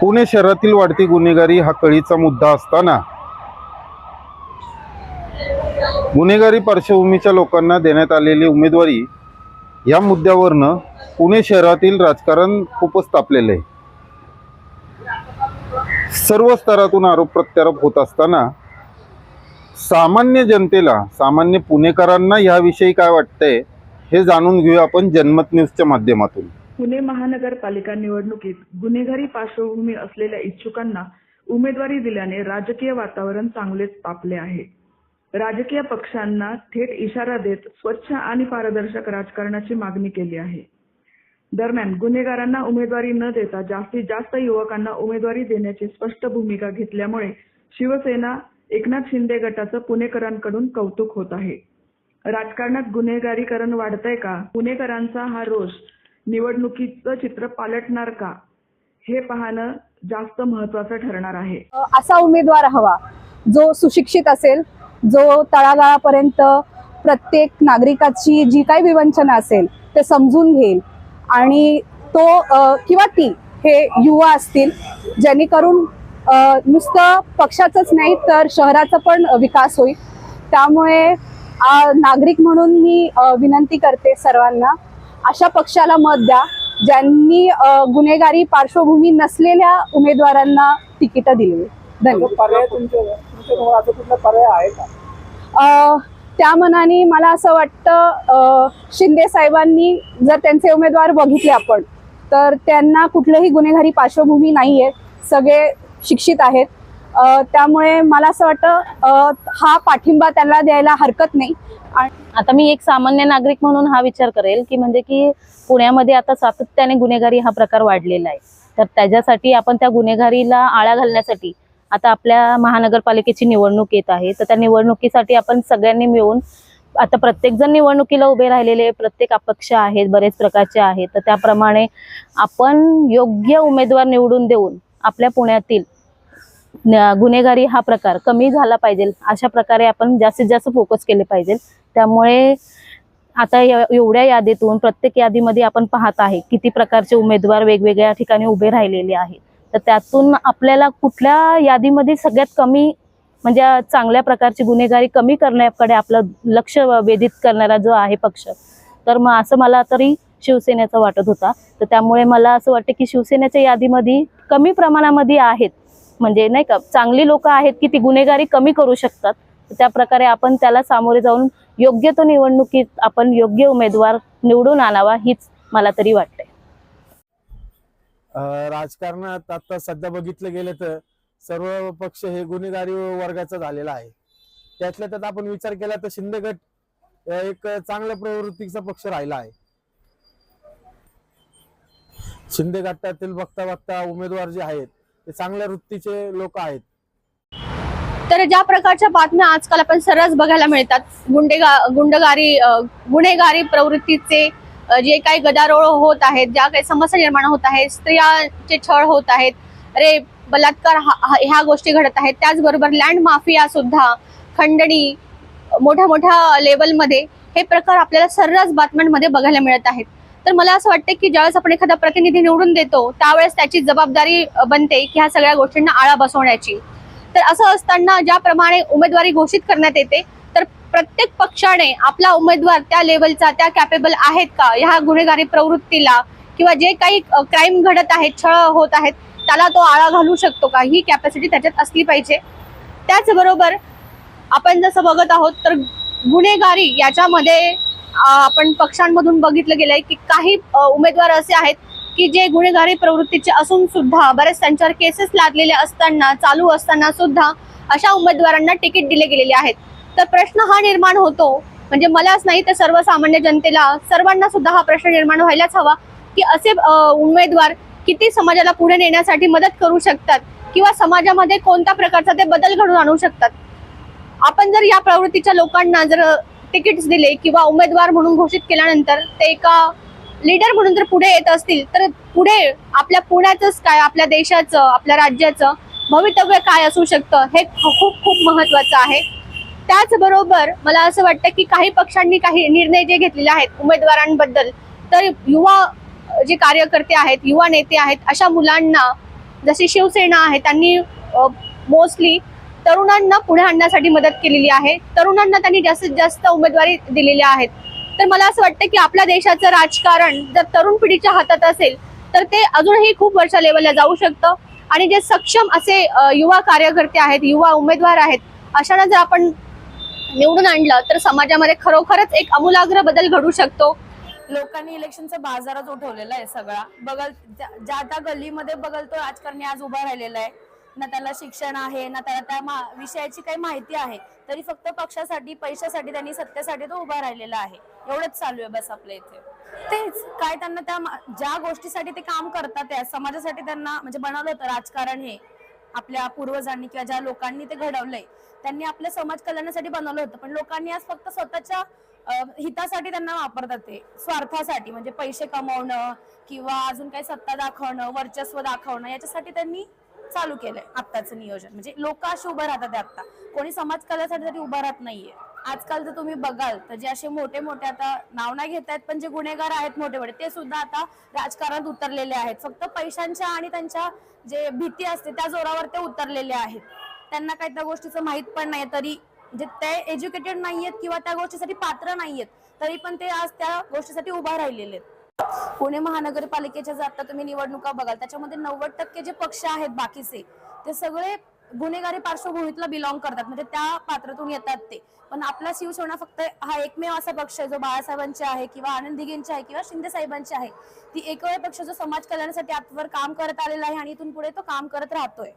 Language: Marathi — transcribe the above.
पुणे शहरातील वाढती गुन्हेगारी हा कळीचा मुद्दा असताना गुन्हेगारी पार्श्वभूमीच्या लोकांना देण्यात आलेली उमेदवारी या मुद्द्यावरनं पुणे शहरातील राजकारण खूपच तापलेलं आहे. सर्व स्तरातून आरोप प्रत्यारोप होत असताना सामान्य जनतेला सामान्य पुणेकरांना याविषयी काय वाटतंय हे जाणून घेऊया आपण जनमत न्यूजच्या माध्यमातून. पुणे महानगरपालिका निवडणुकीत गुन्हेगारी पार्श्वभूमी असलेल्या इच्छुकांना उमेदवारी दिल्याने राजकीय वातावरण चांगलेच तापले आहे. राजकीय पक्षांना थेट इशारा देत स्वच्छ आणि पारदर्शक राजकारणाची मागणी केली आहे. दरम्यान गुन्हेगारांना उमेदवारी न देता जास्तीत जास्त युवकांना उमेदवारी देण्याची स्पष्ट भूमिका घेतल्यामुळे शिवसेना एकनाथ शिंदे गटाचं पुणेकरांकडून कौतुक होत आहे. राजकारणात गुन्हेगारीकरण वाढतंय का? पुणेकरांचा हा रोष निवडणुकीचं चित्र पालटणार का? हे पाहणं जास्त महत्वाचं ठरणार आहे. असा उमेदवार हवा जो सुशिक्षित असेल जो तळागाळापर्यंत प्रत्येक नागरिकाची जी काही विवंचना असेल ते समजून घेईल आणि तो किंवा ती हे युवा असतील जेणेकरून नुसतं पक्षाचंच नाही तर शहराचा पण विकास होईल. त्यामुळे नागरिक म्हणून मी विनंती करते सर्वांना अशा पक्षाला मत द्या ज्यांनी गुन्हेगारी पार्श्वभूमी नसलेल्या उमेदवारांना तिकीटं दिली. धन्यवाद. पर्याय तुमच्या तुमच्याजवळ आता कुठला पर्याय आहे का? अ, त्या मनाने मला असं वाटतं शिंदे साहेबांनी जर त्यांचे उमेदवार बघितले आपण तर त्यांना कुठलंही गुन्हेगारी पार्श्वभूमी नाही आहे सगळे शिक्षित आहेत. त्यामुळे मला असं वाटतं हा पाठिंबा त्याला द्यायला हरकत नाही. आणि आता मी एक सामान्य नागरिक म्हणून हा विचार करेल की म्हणजे की पुण्यामध्ये आता सातत्याने गुन्हेगारी हा प्रकार वाढलेला आहे. तर त्याच्यासाठी आपण त्या गुन्हेगारीला आळा घालण्यासाठी आता आपल्या महानगरपालिकेची निवडणूक येत आहे. तर त्या निवडणुकीसाठी आपण सगळ्यांनी मिळून आता प्रत्येक जण निवडणुकीला उभे राहिलेले प्रत्येक अपक्ष आहेत बरेच प्रकारचे आहेत. तर त्याप्रमाणे आपण योग्य उमेदवार निवडून देऊन आपल्या पुण्यातील गुन्हेगारी हा प्रकार कमी झाला पाहिजे. अशा प्रकारे आपण जास्तीत जास्त फोकस केले पाहिजे. त्यामुळे आता एवढ्या यादीतून प्रत्येक यादीमध्ये आपण पाहत आहे किती प्रकारचे उमेदवार वेगवेगळ्या ठिकाणी उभे राहिलेले आहेत. तर त्यातून आपल्याला कुठल्या यादीमध्ये सगळ्यात कमी म्हणजे चांगल्या प्रकारची गुन्हेगारी कमी करण्याकडे आपलं लक्ष वेधित करणारा जो आहे पक्ष तर मग असं मला तरी शिवसेनेचा वाटत होता. तर त्यामुळे मला असं वाटतं की शिवसेनेच्या यादीमध्ये कमी प्रमाणामध्ये आहेत. म्हणजे नाही का चांगली लोक आहेत की ती गुन्हेगारी कमी करू शकतात. त्या प्रकारे आपण त्याला सामोरे जाऊन योग्य तो निवडणुकीत आपण योग्य उमेदवार निवडून आणावा हीच मला तरी वाटते राजकारणात आता सध्या बघितलं गेलं तर सर्व पक्ष हे गुन्हेगारी वर्गाचा झालेला आहे. त्यातल्या त्यात आपण विचार केला तर शिंदे गट एक चांगल्या प्रवृत्तीचा पक्ष राहिला आहे. शिंदे गटातील बघता बघता उमेदवार जे आहेत ते चांगल्या वृत्तीचे लोक आहेत. तर ज्या प्रकारच्या बातम्या आजकाल आपण सर्रास बघायला मिळतात गुंडेगा गुंडगारी गुन्हेगारी प्रवृत्तीचे जे काही गदारोळ होत आहेत ज्या काही समस्या निर्माण होत आहेत स्त्रियांचे छळ होत आहेत अरे बलात्कार ह्या गोष्टी घडत आहेत त्याचबरोबर लँड माफिया सुद्धा खंडणी मोठ्या मोठ्या लेवलमध्ये हे प्रकार आपल्याला सर्रास बातम्यांमध्ये बघायला मिळत आहेत. तर मला असं वाटतं की ज्यावेळेस आपण एखादा प्रतिनिधी निवडून देतो त्यावेळेस त्याची जबाबदारी बनते की ह्या सगळ्या गोष्टींना आळा बसवण्याची. तर असं असताना ज्याप्रमाणे उमेदवारी घोषित करण्यात येते तर प्रत्येक पक्षाने आपला उमेदवार त्या लेवलचा त्या कॅपेबल आहेत का? ह्या गुन्हेगारी प्रवृत्तीला किंवा जे काही क्राईम घडत आहेत छळ होत आहेत त्याला तो आळा घालू शकतो का? ही कॅपॅसिटी त्याच्यात असली पाहिजे. त्याचबरोबर आपण जसं बघत आहोत तर गुन्हेगारी याच्यामध्ये आपण पक्षांमधून बघितलं गेलंय की काही उमेदवार असे आहेत की जे गुन्हेगारी प्रवृत्तीचे असून सुद्धा बऱ्याच त्यांच्यावर केसेस लादलेले असताना चालू असताना सुद्धा अशा उमेदवारांना तिकीट दिले गेलेले आहेत. तर प्रश्न हा निर्माण होतो म्हणजे मलाच नाही तर सर्वसामान्य जनतेला सर्वांना सुद्धा हा प्रश्न निर्माण व्हायलाच हवा की असे उमेदवार किती समाजाला पुढे नेण्यासाठी मदत करू शकतात किंवा समाजामध्ये कोणत्या प्रकारचा ते बदल घडून आणू शकतात. आपण जर या प्रवृत्तीच्या लोकांना जर तिकीट्स दिले किंवा उमेदवार म्हणून घोषित केल्यानंतर ते एका लीडर म्हणून जर पुढे येत असतील तर पुढे आपल्या पुण्याचंच काय आपल्या देशाचं आपल्या राज्याचं भवितव्य काय असू शकतं हे खूप खूप महत्वाचं आहे. त्याचबरोबर मला असं वाटतं की काही पक्षांनी काही निर्णय जे घेतलेले आहेत उमेदवारांबद्दल तर युवा जे कार्यकर्ते आहेत युवा नेते आहेत अशा मुलांना जशी शिवसेना आहे त्यांनी मोस्टली तरुणांना पुढे आणण्यासाठी मदत केलेली आहे. तरुणांना त्यांनी जास्तीत जास्त उमेदवारी दिलेल्या आहेत. तर मला असं वाटतं की आपल्या देशाचं राजकारण जर तरुण पिढीच्या हातात असेल तर ते अजूनही खूप वर्षा लेवलला जाऊ शकतं. आणि जे सक्षम असे युवा कार्यकर्ते आहेत युवा उमेदवार आहेत अशांना जर आपण निवडून आणलं तर समाजामध्ये खरोखरच एक अमूलाग्र बदल घडू शकतो. लोकांनी इलेक्शनचा बाजारच उठवलेला आहे सगळा. बघल ज्या त्या गल्लीमध्ये बघल तो राजकारणी आज उभा राहिलेला आहे. ना त्याला शिक्षण आहे ना त्याला त्या विषयाची काही माहिती आहे तरी फक्त पक्षासाठी पैशासाठी त्यांनी सत्तेसाठी तो उभा राहिलेला आहे. एवढंच चालू आहे बस आपल्या इथे. तेच काय त्यांना त्या ज्या गोष्टीसाठी ते काम करतात त्या समाजासाठी त्यांना म्हणजे बनवलं होतं राजकारण हे आपल्या पूर्वजांनी किंवा ज्या लोकांनी ते घडवलंय त्यांनी आपल्या समाज कल्याणासाठी बनवलं होतं. पण लोकांनी आज फक्त स्वतःच्या हितासाठी त्यांना वापरतात ते स्वार्थासाठी म्हणजे पैसे कमवणं किंवा अजून काही सत्ता दाखवणं वर्चस्व दाखवणं याच्यासाठी त्यांनी चालू केलंय आत्ताचं नियोजन. म्हणजे लोक असे उभं राहतात ते आता कोणी समाज कल्यासाठी तरी उभं राहत नाहीये. आजकाल जर तुम्ही बघाल तर जे असे मोठे मोठे आता नाव नाही घेत आहेत पण जे गुन्हेगार आहेत मोठे मोठे ते सुद्धा आता राजकारणात उतरलेले आहेत. फक्त पैशांच्या आणि त्यांच्या जे भीती असते त्या जोरावर ते उतरलेले आहेत. त्यांना काही त्या गोष्टीचं माहीत पण नाही तरी म्हणजे ते एज्युकेटेड नाहीयेत किंवा त्या गोष्टीसाठी पात्र नाहीयेत तरी पण ते आज त्या गोष्टीसाठी उभा राहिलेले आहेत. पुणे महानगरपालिकेच्या जर आता तुम्ही निवडणुका बघाल. त्याच्यामध्ये नव्वद टक्के जे पक्ष आहेत बाकीचे ते सगळे गुन्हेगारी पार्श्वभूमीतला बिलॉंग करतात. म्हणजे त्या पात्रातून येतात ते. पण आपला शिवसेना फक्त हा एकमेव असा पक्ष आहे जो बाळासाहेबांचे आहे किंवा आनंद दिघेंचे आहे किंवा शिंदे साहेबांचे आहे ती एकमेव पक्ष जो समाज कल्याणासाठी आजवर काम करत आलेला आहे आणि इथून पुढे तो काम करत राहतोय.